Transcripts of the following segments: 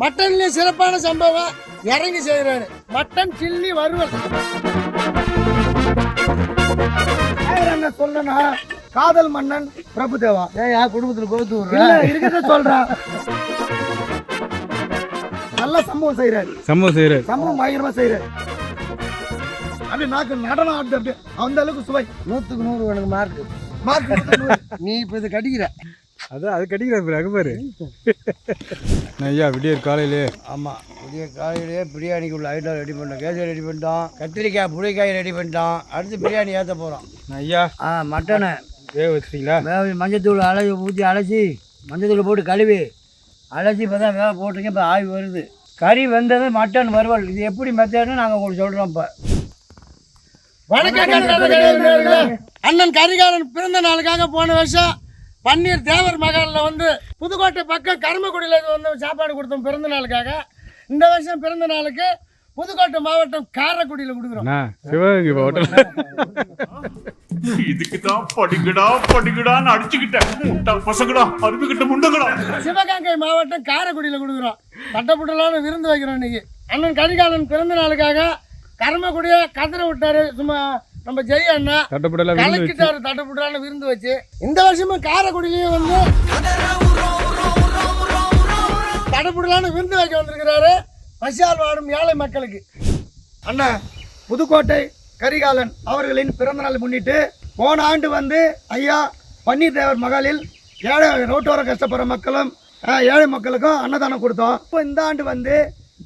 மட்டன்லயும் சிறப்பான சம்பவம். இறங்கி செய்யறாரு மட்டன் சில்லி வறுவல். வேற என்ன சொல்லனா காதல் மன்னன் பிரபுதேவா. ஏயா குடும்பத்துல கோத்து இல்ல இருக்கிறத சொல்றேன். நல்ல சம்பவம் செய்யறாரு சம்பவம் செய்கிறார் சம்பவம் பயங்கரமா செய்யறாரு அப்படியே நாக்கு நடனம் ஆடுது அப்படியே. அந்த அளவுக்கு சுவை. நூத்துக்கு நூறு எனக்கு மார்க் மார்க் நீ இப்ப இது கடிக்கிற? அதான் அது கடிக்கிறார் பாரு அங்கே பாரு. ஐயா விடியற் காலையிலே? ஆமாம் புதிய காலையிலேயே பிரியாணிக்கு உள்ள ஐட்டம் ரெடி பண்ணிட்டோம். கேசரி ரெடி பண்ணிட்டோம். கத்திரிக்காய் புளிக்காய் ரெடி பண்ணிட்டோம். அடுத்து பிரியாணி ஏற்ற போகிறோம் ஐயா? ஆ மட்டனை. வேக வச்சிட்டீங்களா? வேக மஞ்சத்தூள் அலசி ஊற்றி அலசி மஞ்சத்தூள் போட்டு கழுவி. அலசி இப்போ தான் வேக போட்டிருக்கேன் இப்போ ஆவி வருது. கறி வெந்தது மட்டன் வறுவல். இது எப்படி மெத்தட்னு நாங்கள் உங்களுக்கு சொல்கிறோம் இப்போ. வணக்கம். அண்ணன் கரிகாலன் பிறந்த நாளுக்காக போன வருஷம் பன்னீர் தேவர் மகாலில் வந்து புதுக்கோட்டை பக்கம் கருமக்குடியில் வந்து சாப்பாடு கொடுத்தோம் பிறந்த நாளுக்காக. இந்த வருஷம் பிறந்த நாளுக்கு புதுக்கோட்டை மாவட்டம் காரைக்குடியில் கொடுக்குறோம். சிவகங்கை ஹோட்டல் இதுக்கு தான் படிக்கடா படிக்கடான்னு அடிச்சுக்கிட்டேன். முட்டா பசங்கடா அருமைக்கிட்ட முண்டங்கடா சிவகங்கை மாவட்டம் காரைக்குடியில் கொடுக்குறோம். தட்டப்புட்டலான விருந்து வைக்கிறோம் இன்னைக்கு. அண்ணன் கரிகாலன் பிறந்த நாளுக்காக கருமக்குடியை கதற விட்டாரு. சும்மா நம்ம ஜெய் அண்ணா வச்சு. கலக்கிட்டாரு தட்டப்புட்டலான விருந்து வச்சு. இந்த வருஷமும் காரைக்குடியிலையும் வந்து தடப்புடலான விருந்து வைக்க வந்திருக்கிறாரு. பசியால் வாடும் ஏழை மக்களுக்கு. அண்ணா புதுக்கோட்டை கரிகாலன் அவர்களின் பிறந்தநாள் முன்னிட்டு போன ஆண்டு வந்து ஐயா பன்னீர் தேவர் மகளில் ஏழை ரோட்டோர கஷ்டப்படுற மக்களும் ஏழை மக்களுக்கும் அன்னதானம் கொடுத்தோம். இப்போ இந்த ஆண்டு வந்து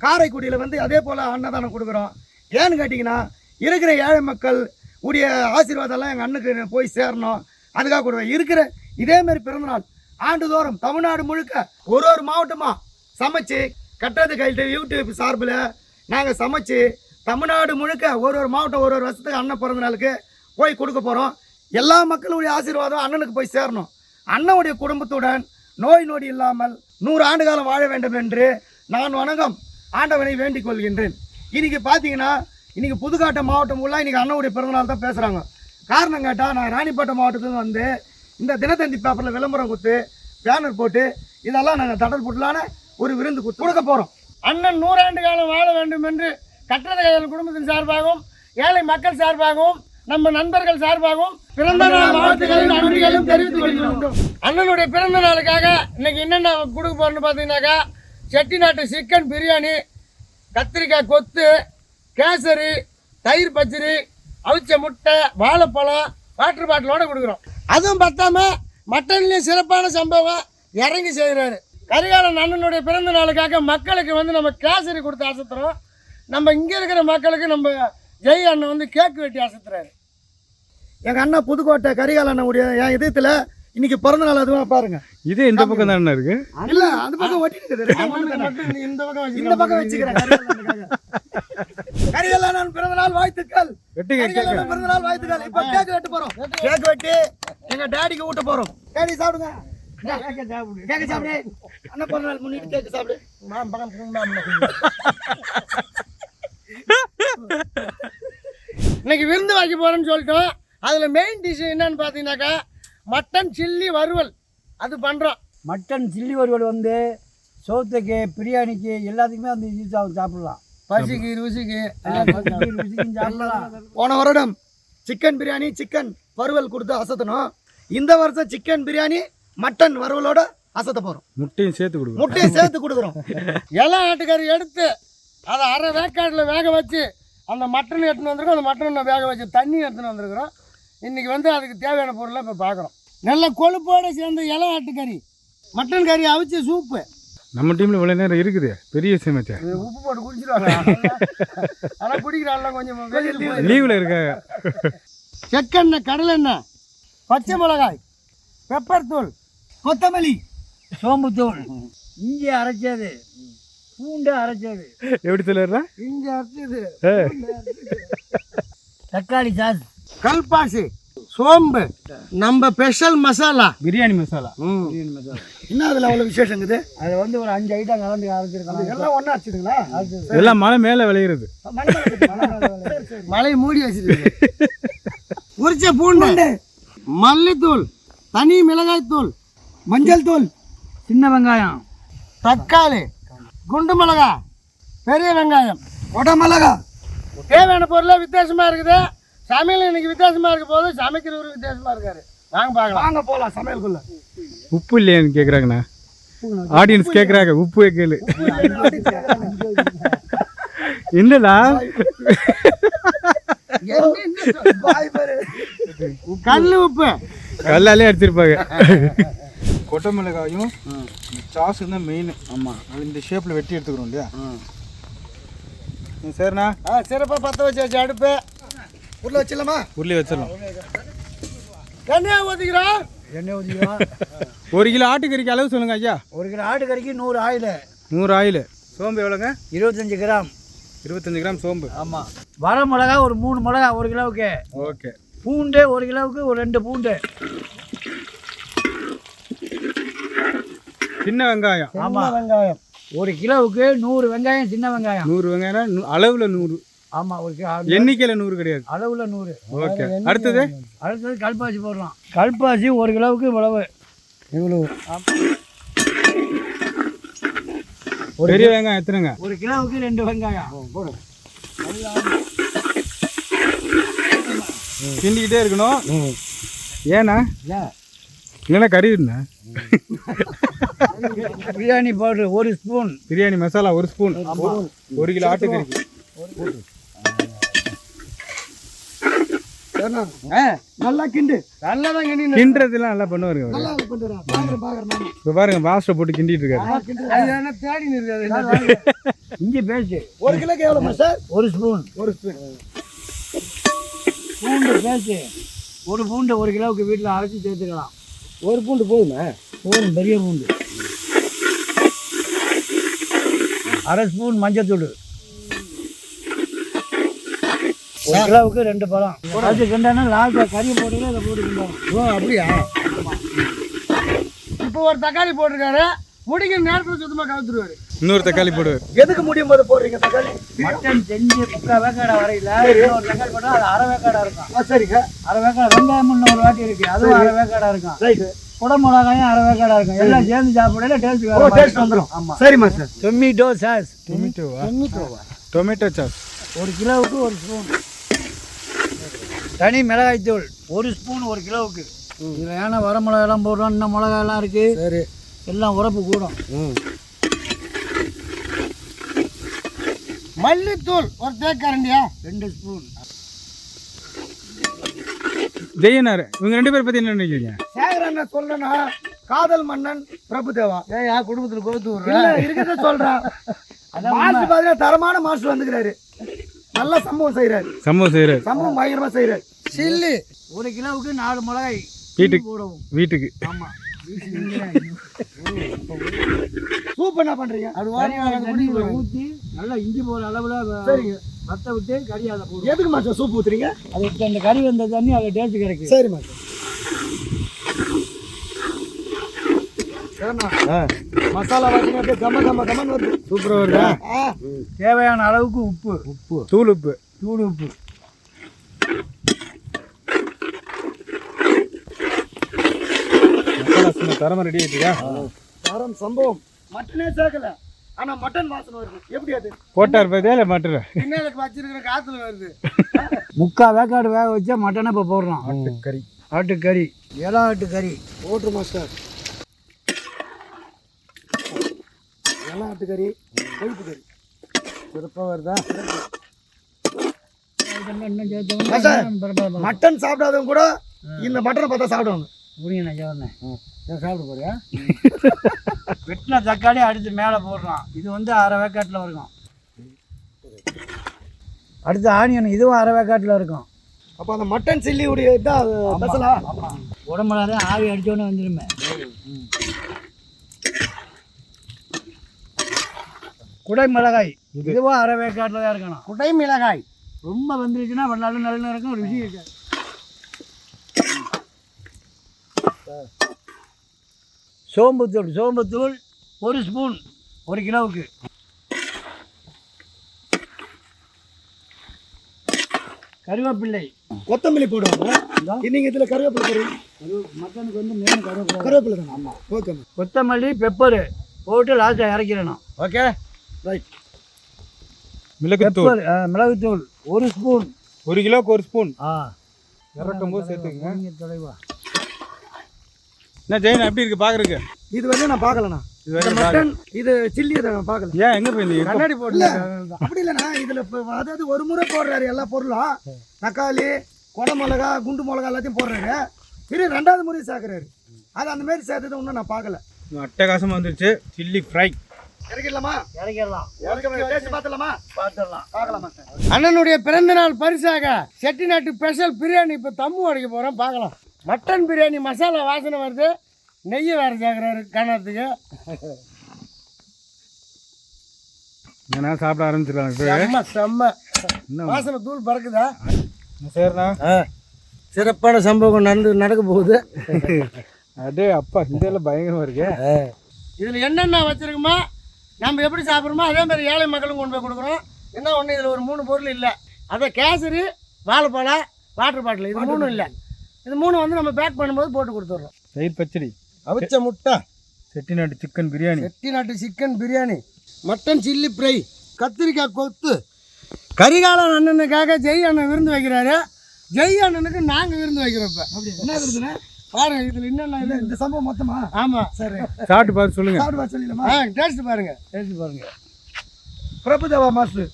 காரைக்குடியில் வந்து அதே போல் அன்னதானம் கொடுக்குறோம். ஏன்னு கேட்டிங்கன்னா இருக்கிற ஏழை மக்கள் உடைய ஆசீர்வாதம்லாம் எங்கள் அண்ணுக்கு போய் சேரணும். அதுக்காக கூட இருக்கிற இதேமாரி பிறந்தநாள் ஆண்டுதோறும் தமிழ்நாடு முழுக்க ஒரு ஒரு மாவட்டமாக சமைச்சு கட்டுறது கையிட்டு யூடியூப் சார்பில் நாங்கள் சமைச்சு தமிழ்நாடு முழுக்க ஒரு ஒரு மாவட்டம் ஒரு ஒரு வருஷத்துக்கு அண்ணன் பிறந்த நாளுக்கு போய் கொடுக்க போகிறோம் எல்லா மக்களுடைய ஆசீர்வாதம் அண்ணனுக்கு போய் சேரணும். அண்ணனுடைய குடும்பத்துடன் நோய் நொடி இல்லாமல் நூறு ஆண்டு காலம் வாழ வேண்டும் என்று நான் வணங்கம் ஆண்டவனை வேண்டிக் கொள்கின்றேன். இன்றைக்கி பார்த்தீங்கன்னா இன்றைக்கி புதுக்காட்டை மாவட்டம் ஃபுல்லாக இன்றைக்கி அண்ணனுடைய பிறந்தநாள் தான் பேசுகிறாங்க காரணம் கேட்டால் நான் ராணிப்பேட்டை மாவட்டத்துலேருந்து வந்து இந்த தினத்தந்தி பேப்பரில் விளம்பரம் கொடுத்து பேனர் போட்டு இதெல்லாம் நாங்கள் தடல் புட்டலான ஒரு விருந்து கொடுத்து கொடுக்க போகிறோம் அண்ணன் நூறாண்டு காலம் வாழ வேண்டும் என்று கட்டத கையாளர் குடும்பத்தின் சார்பாகவும் ஏழை மக்கள் சார்பாகவும் நம்ம நண்பர்கள் சார்பாகவும் பிறந்த நாள் வாழ்த்துக்களையும் நன்றிகளும் தெரிவித்துக் கொள்கின்றோம் அண்ணனுடைய பிறந்த நாளுக்காக இன்னைக்கு என்னென்ன கொடுக்க போறோம்னு பார்த்தீங்கன்னாக்கா செட்டிநாட்டு சிக்கன் பிரியாணி கத்திரிக்காய் கொத்து கேசரி தயிர் பச்சரி அவிச்ச முட்டை வாழைப்பழம் வாட்டர் பாட்டிலோட கொடுக்குறோம். அதுவும் பத்தாம மட்டன்லேயும் சிறப்பான சம்பவம். இறங்கி செய்கிறாரு கரிகாலன் அண்ணனுடைய பிறந்த நாளுக்காக மக்களுக்கு வந்து நம்ம கேசரி கொடுத்து அசத்துறோம். நம்ம இங்கே இருக்கிற மக்களுக்கு நம்ம ஜெய் அண்ணன் வந்து கேக்கு வெட்டி அசத்துறாரு. எங்கள் அண்ணா புதுக்கோட்டை கரிகாலனுடைய என் இதயத்தில் இன்றைக்கி பிறந்த நாள் அதுவாக பாருங்கள் இதே இந்த பக்கம் தானே இருக்கு? இல்ல அந்த பக்கம் ஒட்டி இருக்குது. ரெண்டு அண்ணனுக்கு பக்கம் தானே. மட்டும் இந்த பக்கம் இந்த பக்கம் வச்சுக்கிறேன். கரிகாலன் பிறந்த நாள் வாழ்த்துக்கள். வெட்டுங்க கேட்க கரிகாலன் பிறந்த நாள் வாழ்த்துக்கள். இப்ப கேக் வெட்ட போறோம். கேக் வெட்டி. எங்க டாடிக்கு ஊட்ட போறோம். டாடி சாப்பிடுங்க. கேக் சாப்பிடு. அண்ணா பிறந்த நாள் முன்னிட்டு கேக் சாப்பிடு. நான் பக்கம் இன்னைக்கு விருந்து வைக்க போறேன்னு சொல்லிட்டோம். அதுல மெயின் டிஷ் என்னன்னு பார்த்தீங்கன்னாக்கா மட்டன் சில்லி வறுவல். அது பண்றோம். மட்டன் சில்லி வறுவல் வந்து சோத்துக்கு பிரியாணிக்கு எல்லாத்துக்குமே வந்து இது சா- சாப்பிடலாம். பசிக்கு ருசிக்கு ருசிக்கும் சாப்பிடலாம். போன வருடம் சிக்கன் பிரியாணி சிக்கன் வறுவல் கொடுத்து அசத்தணும். இந்த வருஷம் சிக்கன் பிரியாணி மட்டன் வறுவலோட அசத்த போறோம். முட்டையும் சேர்த்து கொடுக்கும் முட்டையை சேர்த்து கொடுக்குறோம். இலை ஆட்டுக்கறி எடுத்து அதை அரை வேக்காட்டில் வேக வச்சு அந்த மட்டன் எடுத்துன்னு வந்திருக்கோம். அந்த மட்டனை வேக வச்சு தண்ணி எடுத்துன்னு வந்திருக்கிறோம். இன்னைக்கு வந்து அதுக்கு தேவையான பொருளை இப்போ பார்க்குறோம் நல்ல கொழுப்போடு சேர்ந்த இலை ஆட்டுக்கறி மட்டன் கறி அவிச்ச சூப்பு. நம்ம டீம்ல இவ்வளவு நேரம் இருக்குது. பெரிய சமைச்சா உப்பு போட்டு குடிச்சிடுவாங்க. ஆனால் குடிக்கிறாள்ல கொஞ்சம் லீவ்ல இருக்காங்க. செக்கெண்ணெய் கடலெண்ணெய் பச்சை மிளகாய் பெப்பர் தூள் கொத்தமல்லி சோம்புத்தூள் இஞ்சி அரைச்சது. பூண்டு அரைச்சது. எப்படி சொல்லுறா இஞ்சி அரைச்சது. தக்காளி சாஸ். கல்பாசி. சோம்பு. நம்ம ஸ்பெஷல் மசாலா பிரியாணி மசாலா பிரியாணி மசாலா என்ன அதுல அவ்வளவு விசேஷங்குது அது வந்து ஒரு அஞ்சு ஐட்டம் கலந்து அரைச்சிருக்காங்க எல்லாம் ஒண்ணா வச்சுதுங்களா எல்லாம் மலை மேல விளையிறது. மலை மூடி வச்சிருக்கு உரிச்ச பூண்டு. மல்லித்தூள். தனி மிளகாய் தூள். மஞ்சள் தூள். சின்ன வெங்காயம். தக்காளி. குண்டு மிளகா. பெரிய வெங்காயம். கொடமிளகா தேவையான பொருளே வித்தியாசமாக இருக்குது. சமையல் இன்னைக்கு வித்தியாசமாக இருக்க போது சமைக்கிறவரு வித்தியாசமாக இருக்காரு. வாங்க பார்க்கலாம். வாங்க போலாம் சமையலுக்குள்ள. உப்பு இல்லையான்னு கேட்குறாங்கண்ணா ஆடியன்ஸ் கேட்குறாங்க உப்பு கேளு. என்னடா பாய் பாரு கல் உப்பு. கல்லாலே அடிச்சிருப்பாங்க. கொட்டை மிளகாயும் சாஸும் தான் மெயின் ஆமாம் அது இந்த ஷேப்பில் வெட்டி எடுத்துக்கிறோம் இல்லையா? சரிண்ணா. ஆ சிறப்பாக பற்ற வச்சாச்சு அடுப்பு. உள்ள வச்சிடலாமா? உருளி வச்சிடலாம். எண்ணெய் ஊற்றிக்கிறோம் எண்ணெய் ஊற்றிக்கலாம் ஒரு கிலோ ஆட்டுக்கறிக்கு அளவு சொல்லுங்க ஐயா. ஒரு கிலோ ஆட்டுக்கறிக்கு நூறு ஆயில். நூறு ஆயில். சோம்பு எவ்வளோங்க? இருபத்தஞ்சி கிராம். இருபத்தஞ்சு கிராம் சோம்பு. ஆமாம் வர மிளகா ஒரு மூணு மிளகா ஒரு கிலோவுக்கு. ஓகே. பூண்டு ஒரு கிலோவுக்கு ஒரு ரெண்டு பூண்டு. சின்ன வெங்காயம். ஆமாம் வெங்காயம் ஒரு கிலோவுக்கு நூறு வெங்காயம் சின்ன வெங்காயம். நூறு வெங்காயம் அளவில் நூறு. ஆமாம் ஒரு எண்ணிக்கையில் நூறு கிடையாது. அளவில் நூறு. ஓகே. அடுத்தது? அடுத்தது கல்பாசி போடுறோம். கல்பாசி ஒரு கிலோவுக்கு இவ்வளவு. இவ்வளவு. பெரிய வெங்காயம் எத்தனைங்க? ஒரு கிலோவுக்கு ரெண்டு வெங்காயம். போடு. கிண்டிக்கிட்டே இருக்கணும். ஏண்ணா ஏன் இல்லைன்னா கறிடுண்ணா பிரியாணி பவுடர் ஒரு ஸ்பூன். பிரியாணி மசாலா ஒரு ஸ்பூன். ஒரு கிலோ ஆட்டுக்கறிக்கு சரிண்ணா? நல்லா கிண்டு. நல்லா தான் கிண்டி கிண்டுறதுலாம் நல்லா பண்ணுவாருங்க. நல்லா பண்ணுறா பாக்குறேன் பாக்குறேன். இப்போ பாருங்க மாஸ்டர் போட்டு கிண்டிட்டு இருக்காரு. அது என்ன தேடி இருக்காது இஞ்சி பேஸ்ட் ஒரு கிலோக்கு எவ்வளோ சார் ஒரு ஸ்பூன். ஒரு ஸ்பூன். பூண்டு பேஸ்ட் ஒரு பூண்டு ஒரு கிலோவுக்கு வீட்டில் அரைச்சி சேர்த்துக்கலாம். ஒரு பூண்டு போதுமா? போதும் பெரிய பூண்டு. அரை ஸ்பூன் மஞ்சத்தூள். ஒரு கிலோவுக்கு ரெண்டு பழம். அது கிண்டானா லாஸ்ட்டாக கறி போட்டு அதை போட்டு கிண்டணும் ஓ அப்படியா? இப்போ ஒரு தக்காளி போட்டிருக்காரு. முடிக்கிற நேரத்தில் சுத்தமாக கவுத்துருவாரு. இன்னொரு தக்காளி போடுவார். எதுக்கு முடியும் போது போடுறீங்க தக்காளி? மட்டன் செஞ்சு முக்கால் வேக்காடை வரையில இன்னொரு தக்காளி போட்டால் அது அரை வேக்காடா இருக்கும். சரிங்க. அரை வேக்காடை வெங்காயம் இன்னொரு வாட்டி இருக்கு. அதுவும் அரை வேக்காடா இருக்கும். ரைட்டு. குட மிளகாயும் அரை இருக்கும். எல்லாம் சேர்ந்து சாப்பிடல டேஸ்ட் ஓ டேஸ்ட் வந்துடும் ஆமாம் சரிம்மா சார் டொமேட்டோ சாஸ் டொமேட்டோவா டொமேட்டோ சாஸ் ஒரு கிலோவுக்கு ஒரு ஸ்பூன் தனி மிளகாய்த்தூள் ஒரு ஸ்பூன் ஒரு கிலோவுக்கு. இதில் ஏன்னா வர மிளகாயெல்லாம் போடுறோம் இன்னும் மிளகாயெல்லாம் இருக்குது சரி. எல்லாம் உரப்பு கூடும். மல்லித்தூள் ஒரு தேக்கரண்டியா? ரெண்டு ஸ்பூன். ஜெயனார் இவங்க ரெண்டு பேரை பற்றி என்ன நினைக்கிறீங்க? சேகர் என்ன சொல்றேன்னா காதல் மன்னன் பிரபுதேவா. ஏயா குடும்பத்தில் கோத்து விடுறேன் இருக்கிறத சொல்றேன் மாஸ்டர் பாத்தீங்கன்னா தரமான மாஸ்டர் வந்துக்கிறாரு. நல்ல சம்பவம் செய்யறாரு சம்பவம் செய்கிறார் சம்பவம் பயங்கரமா செய்யறாரு சில்லி. ஒரு கிலோவுக்கு நாலு மிளகாய் வீட்டுக்கு. போடவும். வீட்டுக்கு. ஆமாம் சூப் என்ன பண்றீங்க? அது வாங்க ஊற்றி நல்லா இஞ்சி போகிற அளவில் சரிங்க. வத்த விட்டு கறி அதை போடும் எதுக்கு மாஸ்டர் சூப் ஊத்துறீங்க? அது இப்ப அந்த கறி வந்த தண்ணி அதில் டேஸ்ட் கிடைக்கும் சரி மாஸ்டர். மசாலா வாசனை அப்படியே கம்ம கம்ம கம்மன்னு வருது. சூப்பராக வருதா? தேவையான அளவுக்கு உப்பு. உப்பு. தூள் உப்பு. தூள் உப்பு. தரமாக ரெடி ஆகிட்டுயா தரம் சம்பவம். மட்டனே சேர்க்கல. ஆனா மட்டன் வாசனை வருது. எப்படி அது? போட்டார் பார்த்தியா இல்லை மாட்டுற பின்னால வச்சிருக்கிற காத்துல வருது. முக்கால் வேக்காடு வேக வச்சா மட்டனை இப்போ போடுறோம். கறி ஆட்டுக்கறி. இலா ஆட்டுக்கறி. ஓட்டு மாஸ்டர். எல்லாம் ஆட்டுக்கறி கொழுப்பு கறி சிறப்பாக வருதா. மட்டன் சாப்பிடாதவங்க கூட இந்த மட்டனை பார்த்தா சாப்பிடுவாங்க. புரியுங்க ஏன் சாப்பிட போறியா? வெட்டின தக்காளி அடுத்து மேலே போடுறோம் இது வந்து அரை வேக்காட்டில் இருக்கும். அடுத்து ஆனியன் இதுவும் அரை வேக்காட்டில் இருக்கும். அப்போ அந்த மட்டன் சில்லி உடைய இதான் ஸ்பெஷலா? உடம்புல தான் ஆவி அடித்தோன்னே வந்துடுமே குடை மிளகாய். இதுவும் அரை வேக்காட்டில் தான் இருக்கணும். குடை மிளகாய். ரொம்ப வந்துருச்சுன்னா நல்ல நல்ல இருக்கும் ருசி இருக்காது. சோம்புத்தூள் சோம்புத்தூள் ஒரு ஸ்பூன் ஒரு கிலோவுக்கு. கருவேப்பிள்ளை. கொத்தமல்லி போடுவாங்க. நீங்க இதுல கருவேப்பிலை போடுறீங்க? மட்டனுக்கு வந்து மெயின் கருவேப்பிலை. கருவேப்பிலை தான்? ஆமா. ஓகே கொத்தமல்லி பெப்பரு போட்டு லாஸ்ட்டாக இறக்கிடணும். ஓகே ரைட் மிளகுத்தூள் ஆ, மிளகுத்தூள் ஒரு ஸ்பூன். ஒரு கிலோக்கு ஒரு ஸ்பூன். ஆ. இறக்கும் போது சேர்த்துக்கங்க. தொலைவா என்ன ஜெயின் எப்படி இருக்கு? பாக்குறதுக்கு. இது வந்து நான் பார்க்கலண்ணா. இது வரைக்கும் மட்டன் இது சில்லி இதை நான் பார்க்கல. ஏன் எங்க போயிருந்தீங்க கண்ணாடி போடல. அப்படி இல்லைண்ணா. இதுல இப்போ அதாவது ஒரு முறை போடுறாரு எல்லா பொருளும். தக்காளி குடை மிளகா குண்டு மிளகா எல்லாத்தையும் போடுறாரு. இது ரெண்டாவது முறை சேர்க்குறாரு. அது அந்த மாதிரி சேர்த்தது ஒன்றும் நான் பார்க்கல. அட்டகாசமா வந்துருச்சு. சில்லி ஃப்ரை இறக்கிடலாமா? இறக்கிடலாம். பார்த்துலாமா பார்த்துடலாம்? பார்க்கலாமா அண்ணனுடைய பிறந்த நாள் பரிசாக செட்டிநாட்டு ஸ்பெஷல் பிரியாணி இப்போ தம்மு அடிக்க போகிறோம் பார்க்கலாம். மட்டன் பிரியாணி மசாலா வாசனை வருது. நெய் வேறு சேர்க்குறாரு காணறதுக்கு ஏன்னா சாப்பிட ஆரம்பிச்சிடலாம் இப்போ செம்ம செம்ம. என்ன வாசனை தூள் பறக்குதா? சரிண்ணா? சிறப்பான சம்பவம் நடந்து நடக்க போகுது. அடே அப்பா இந்த எல்லாம் பயங்கரமா இருக்கு. இதில் என்னென்ன வச்சுருக்குமோ? நம்ம எப்படி சாப்பிட்றோமோ அதே மாதிரி ஏழை மக்களும் கொண்டு போய் கொடுக்குறோம். என்ன ஒன்று இதில் ஒரு மூணு பொருள் இல்லை. அதை கேசரி வாழைப்பழம் வாட்டர் பாட்டில் இது மூணும் இல்லை. இது மூணு வந்து நம்ம பேக் பண்ணும்போது போட்டு கொடுத்துட்றோம். தயிர் பச்சடி. அவிச்ச முட்டை. Chettinad chicken biryani. Chettinad chicken biryani. Mutton chilli fry கத்திரிக்காய் கொத்து. கரிகாலன் அண்ணனுக்காக ஜெய் அண்ணன் விருந்து வைக்கிறாரு. ஜெய் அண்ணனுக்கு நாங்கள் விருந்து வைக்கிறோம் இப்போ. அப்படி என்ன இருக்குதுண்ணே பாருங்க இதில் என்னென்ன இல்ல, இந்த சம்பவம் மொத்தமா? ஆமாம் சரி. சாப்பிட்டு பார்த்து சொல்லுங்க. சாப்பிட்டு பார்த்து சொல்லிடலாமா. ஆ டேஸ்ட் பாருங்க. டேஸ்ட் பாருங்க. Prabhu Deva master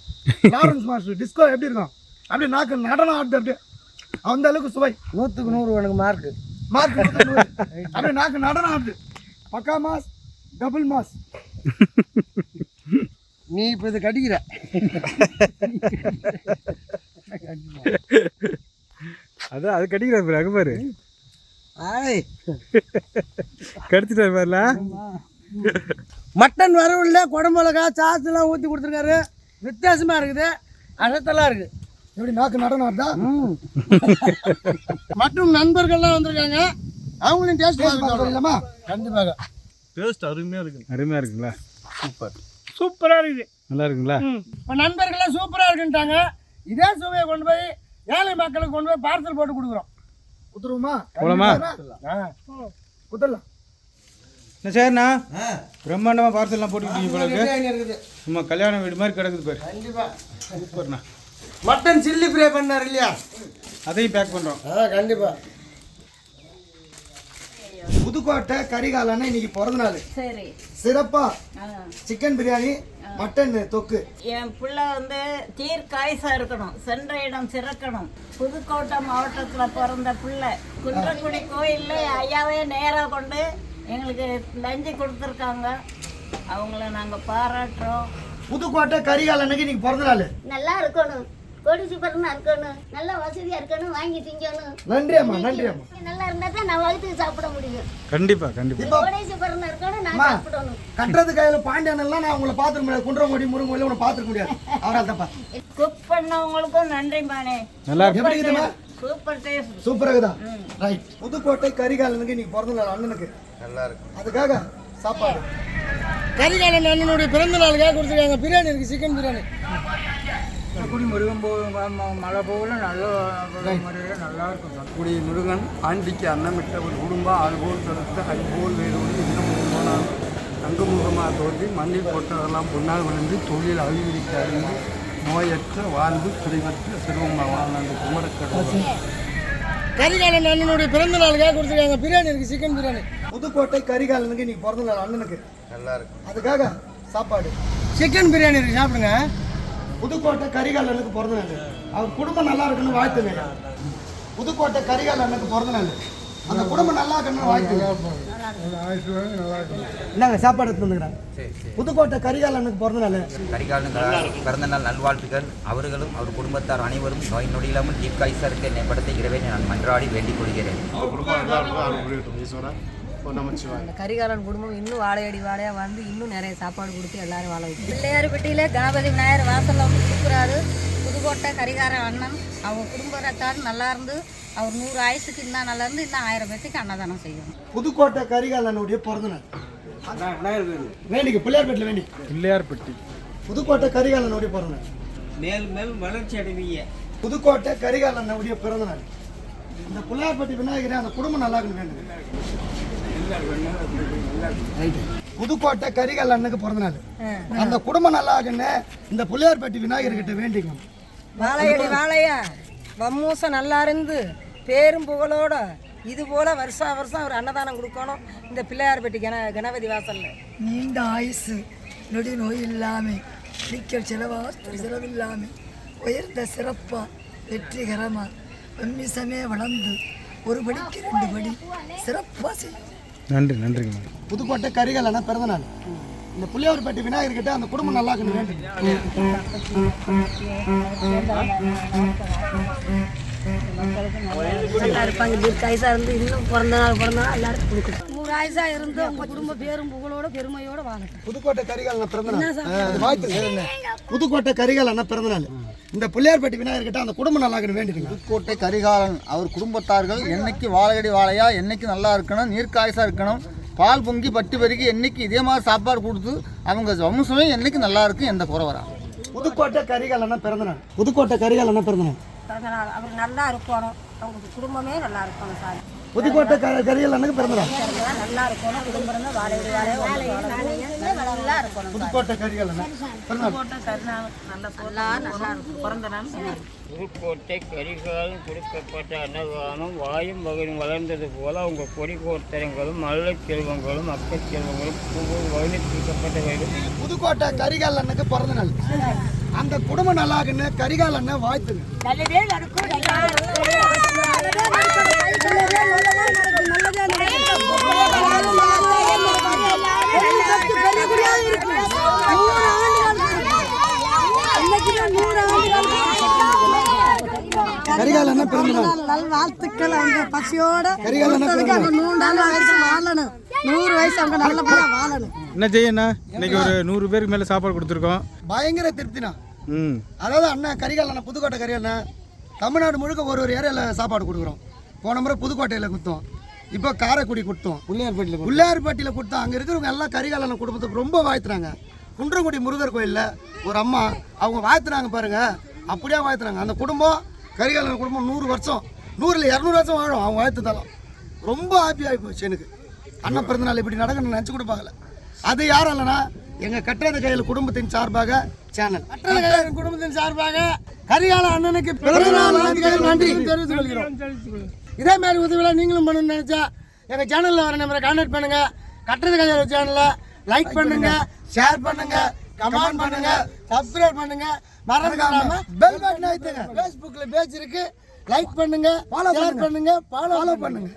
Lawrence master disco எப்படி இருக்கும்? அப்படியே நாக்கு நடனம் ஆடுது அப்படியே. அந்த அளவுக்கு சுவை. நூற்றுக்கு நூறு எனக்கு மார்க்கு மார்க் அப்படியே நாக்கு நடனம் ஆடுது. பக்கா மாஸ் டபுள் மாஸ். நீ இப்போ இது கடிக்கிற? அதான் அது கடிக்கிறார் பாரு அங்க பாரு. கடிச்சிட்டாரு பாருல மட்டன் வரவில்ல குடமிளகா சாஸ்லாம் ஊற்றி கொடுத்துருக்காரு. வித்தியாசமாக இருக்குது. அசத்தெல்லாம் இருக்குது எப்படி நாக்கு நடனம் ஆடுதா மற்றும் நண்பர்கள்லாம் வந்திருக்காங்க. அவங்களையும் டேஸ்ட் பார்க்க பார்க்க சொல்லிடலாமா கண்டிப்பாக அருமையா இருக்குங்களா? சூப்பராக இருக்குது. நல்லா இருக்குங்களா? இப்போ நண்பர்கள்லாம் சூப்பராக இருக்குன்ட்டாங்க. இதே சுவையை கொண்டு போய் ஏழை மக்களுக்கு கொண்டு போய் பார்சல் போட்டு கொடுக்குறோம். குத்துருவோமா போலாமா? குத்தரலாம் என்ன சரிண்ணா பிரம்மாண்டமா பார்சல்லாம் போட்டுக்கிட்டீங்க போல சும்மா கல்யாண வீடு மாதிரி கிடக்குது பாரு. கண்டிப்பாக சூப்பர்ண்ணா. மட்டன் சில்லி ஃப்ரை பண்ணார் இல்லையா? அதையும் பேக் பண்றோம். ஆ கண்டிப்பாக புதுக்கோட்டை கரிகாலன்னு இன்னைக்கு பிறந்த நாள் சரி. சிறப்பா. சிக்கன் பிரியாணி மட்டன் தொக்கு. என் பிள்ளை வந்து தீர்க்காயசா இருக்கணும். சென்ற இடம் சிறக்கணும். புதுக்கோட்டை மாவட்டத்தில் பிறந்த பிள்ளை. குன்றக்குடி கோயிலில் ஐயாவே நேராக கொண்டு எங்களுக்கு லஞ்சு கொடுத்துருக்காங்க. அவங்கள நாங்கள் பாராட்டுறோம். புதுக்கோட்டை கரிகாலனுக்கு இன்னைக்கு பிறந்த நாள் நல்லா இருக்கணும். கோடீஸ்வரனா இருக்கணும். நல்ல வசதியா இருக்கணும் வாங்கி திங்கணும். நன்றி அம்மா நன்றி அம்மா. நல்லா இருந்தா தான் நான் சாப்பிட முடியும். கண்டிப்பா கண்டிப்பா. கோடீஸ்வரனா இருக்கணும் நான் அம்மா சாப்பிடணும். கட்டுறது கையில பாண்டியன் எல்லாம் நான் உங்களை பார்த்துக்க முடியாது. குன்றங்குடி முருங்கோயில உங்களை பார்த்துக்க முடியாது. அவரால் தான் பார்த்து. குக் பண்ணவங்களுக்கும் நன்றி பானே நல்லா இருக்கு. எப்படி இருக்குதுமா சூப்பர் டேஸ்ட். சூப்பரா இருக்குதா? ரைட் புதுக்கோட்டை கரிகாலனுக்கு இன்னைக்கு பிறந்த அண்ணனுக்கு. நல்லா இருக்கு. அதுக்காக சாப்பாடு. கரிகாலன் அண்ணனுடைய பிறந்த நாளுக்காக கொடுத்துருக்காங்க. பிரியாணி இருக்குது சிக்கன் பிரியாணி. குடி முருகன் போகும் மழை போகல நல்ல முறையில் நல்லா இருக்கும் குடி முருகன் ஆண்டிக்கு அன்னமிட்ட ஒரு குடும்பம் அதுபோல் தடுத்து அதுபோல் வேறொரு இன்னும் போனால் தங்கமுகமாக தோன்றி மண்ணில் போட்டதெல்லாம் பொன்னால் விழுந்து தொழில் அபிவிருத்தி அடைந்து நோயற்ற வாழ்ந்து குறைவற்ற சிறுவமாக வாழ்ந்த குமரக்கடவுள் கரிகாலன் அண்ணனுடைய பிறந்த நாளுக்காக கொடுத்துருக்காங்க. பிரியாணி இருக்குது சிக்கன் பிரியாணி. புதுக்கோட்டை கரிகாலனுக்கு இன்னைக்கு பிறந்த நாள் அண்ணனுக்கு. நல்லா இருக்கு. அதுக்காக சாப்பாடு. சிக்கன் பிரியாணி இருக்குது சாப்பிடுங்க. புதுக்கோட்டை கரிகாலனுக்கு பிறந்த நாள். அவர் குடும்பம் நல்லா இருக்குன்னு வாழ்த்துங்க. புதுக்கோட்டை கரிகாலனுக்கு பிறந்த நாள். அந்த குடும்பம் நல்லா இருக்கணும்னு வாழ்த்துங்க. என்னங்க சாப்பாடு எடுத்து வந்துக்கிறேன். புதுக்கோட்டை கரிகாலனுக்கு பிறந்த நாள். கரிகாலன் பிறந்தநாள் நல்வாழ்த்துக்கள். அவர்களும் அவர் குடும்பத்தார் அனைவரும் நோய் நொடியில்லாமல் தீர்க்காய்சருக்கு என்னைப்படுத்த இறைவனை நான் மன்றாடி வேண்டிக் கொள்கிறேன். அந்த கரிகாலன் குடும்பம் இன்னும் வாழையடி வாழையா வந்து இன்னும் நிறைய சாப்பாடு கொடுத்து எல்லாரும் வாழ வைக்கும். பிள்ளையார்பட்டியில கணபதி விநாயகர் வாசல்ல கொடுக்குறாரு புதுக்கோட்டை கரிகாரன் அண்ணன். அவங்க குடும்பத்தார் நல்லா இருந்து அவர் நூறு ஆயுசுக்கு இன்னும் நல்லா இருந்து இன்னும் ஆயிரம் பேத்துக்கு அன்னதானம் செய்யணும் புதுக்கோட்டை கரிகாலனுடைய பிறந்த நாள் வேண்டிக்கு பிள்ளையார்பேட்டில் வேண்டி. பிள்ளையார்பட்டி. புதுக்கோட்டை கரிகாலனுடைய பிறந்த நாள் மேல் மேல் வளர்ச்சி அடைவீங்க. புதுக்கோட்டை கரிகாலனுடைய பிறந்த நாள் இந்த பிள்ளையார்பட்டி விநாயகரே அந்த குடும்பம் நல்லா இருக்கணும் வேண்டுங்க. ரைட்டு புதுக்கோட்டை கரிகால் அண்ணனுக்கு பிறந்த நாள். அந்த குடும்பம் நல்லா இருக்குன்னு இந்த பிள்ளையார்பட்டி விநாயகர்கிட்ட வேண்டிக்கணும். வாழையடி வாழையா? வம்மூசம் நல்லா இருந்து பேரும் புகழோட இது போல வருஷா வருஷம் ஒரு அன்னதானம் கொடுக்கணும் இந்த பிள்ளையார்பட்டி கண கணபதி வாசல்ல. நீண்ட ஆயுசு நொடி நோய் இல்லாமல் நிற்க செலவாஸ்திர செலவில்லாமல் உயர்ந்த சிறப்பாக வெற்றிகரமாக வெம்மிசமே வளர்ந்து ஒரு படிக்கு ரெண்டு படி சிறப்பாக செய்யும் நன்றி நன்றிங்க புதுக்கோட்டை கரிகால் அண்ணன் பிறந்த நாள். இந்த புள்ளியார்பட்டி விநாயகர்கிட்ட அந்த குடும்பம் நல்லா இருக்குன்னு வேண்டிக்கணும் இருப்பாங்க தீர்க்காயுசா இருந்து இன்னும் பிறந்த நாள் பிறந்த நாள் எல்லாருக்கும் கொடுக்கணும். நூறு ஆயுசா இருந்து உங்க குடும்ப பேரும் புகழோட பெருமையோட வாழட்டும். புதுக்கோட்டை கரிகால் பிறந்த நாள். வாழ்த்து புதுக்கோட்டை கரிகால் அண்ணன் பிறந்த நாள். இந்த பிள்ளையார்பட்டி விநாயகர்கிட்ட அந்த குடும்பம் நல்லா இருக்குன்னு வேண்டிக்கணும் புதுக்கோட்டை கரிகாலன் அவர் குடும்பத்தார்கள் என்னைக்கு வாழையடி வாழையா என்னைக்கு நல்லா இருக்கணும் நீர்க்காயசா இருக்கணும் பால் பொங்கி பட்டு பெருகி என்னைக்கு இதே மாதிரி சாப்பாடு கொடுத்து அவங்க வம்சமே என்னைக்கு நல்லா இருக்கும் எந்த குறை வராது புதுக்கோட்டை கரிகால் அண்ணன் பிறந்த நாள். புதுக்கோட்டை கரிகால் அண்ணன் பிறந்த நாள். பிறந்த நாள் அவர் நல்லா இருக்கணும். அவங்க குடும்பமே நல்லா இருக்கணும் சார். புதுக்கோட்டை க- கரிகால் அண்ணனுக்கு பிறந்த நாள். நல்லா இருக்கணும். குடும்பம் வாழையடி வாழையா. இருக்கணும் புதுக்கோட்டை கரிகால் அண்ணன் பிறந்த நாள் நல்லா நல்லா இருக்கும். பிறந்த நாள். புதுக்கோட்டை கரிகாலம் கொடுக்கப்பட்ட அன்னதானம் வாயும் வகையும் வளர்ந்தது போல அவங்க கொடி கோத்தரங்களும் நல்ல செல்வங்களும் அக்கச் செல்வங்களும் புகழ் வகுப்பிக்கப்பட்டவைகளும் புதுக்கோட்டை கரிகால் அண்ணனுக்கு பிறந்த நாள். அந்த குடும்பம் நல்லா இருக்குன்னு கரிகால் அண்ணன் வாழ்த்துங்க நல்லதே நடக்கும். நல்லதே கரிகால் அண்ணன் பிறந்த நாள்? நல் வாழ்த்துக்கள் அவங்க பசியோட கரிகால் நூறு நாள்? வயசு வாழணும். நூறு வயசு அவங்க நல்லபடியா வாழணும். என்ன செய்யண்ணா இன்னைக்கு ஒரு நூறு பேருக்கு மேலே சாப்பாடு கொடுத்துருக்கோம். பயங்கர திருப்தினா ம். அதாவது அண்ணன் கரிகால் அண்ணன் புதுக்கோட்டை கரிகால் அண்ணன் தமிழ்நாடு முழுக்க ஒரு ஒரு ஏரியாவில் சாப்பாடு கொடுக்குறோம். போன முறை புதுக்கோட்டையில் கொடுத்தோம் இப்போ காரைக்குடி கொடுத்தோம். பிள்ளையார்பட்டியில் பிள்ளையார்பட்டியில் கொடுத்தோம் அங்கே இருக்கிறவங்க எல்லாம் கரிகால் அண்ணன் குடும்பத்துக்கு ரொம்ப வாழ்த்துறாங்க. குன்றங்குடி முருகர் கோயிலில் ஒரு அம்மா அவங்க வாழ்த்துறாங்க பாருங்க. அப்படியே வாழ்த்துறாங்க. அந்த குடும்பம் கரிகால் அண்ணன் குடும்பம் நூறு வருஷம் நூறில் இரநூறு வருஷம் வாழும். அவங்க வாழ்த்து தரம் ரொம்ப ஹாப்பி ஆகி போச்சு எனக்கு. அண்ணன் பிறந்தநாள் இப்படி நடக்கணும்னு நினச்சி கூட பார்க்கல. அது யாரும் இல்லைன்னா எங்கள் கட்டுறது கையில் குடும்பத்தின் சார்பாக சேனல். கட்டளை கையன் குடும்பத்தின் சார்பாக கரிகால அண்ணனுக்கு பிறந்தநாள் நன்றி. தெரிவித்துக் கொள்கிறோம். இதே மாதிரி உதவிகளை நீங்களும் பண்ணணும்னு நினைச்சா எங்க சேனல்ல வர நம்பரை கான்டாக்ட் பண்ணுங்க. கட்டுறது கையாளர் சேனலை லைக் பண்ணுங்க. ஷேர் பண்ணுங்க. கமெண்ட் பண்ணுங்க. சப்ஸ்கிரைப் பண்ணுங்க. மறந்துடாம பெல் பட்டன் அழுத்துங்க. ஃபேஸ்புக்ல பேஜ் இருக்கு. லைக் பண்ணுங்க. ஷேர் பண்ணுங்க. ஃபாலோ பண்ணுங்க.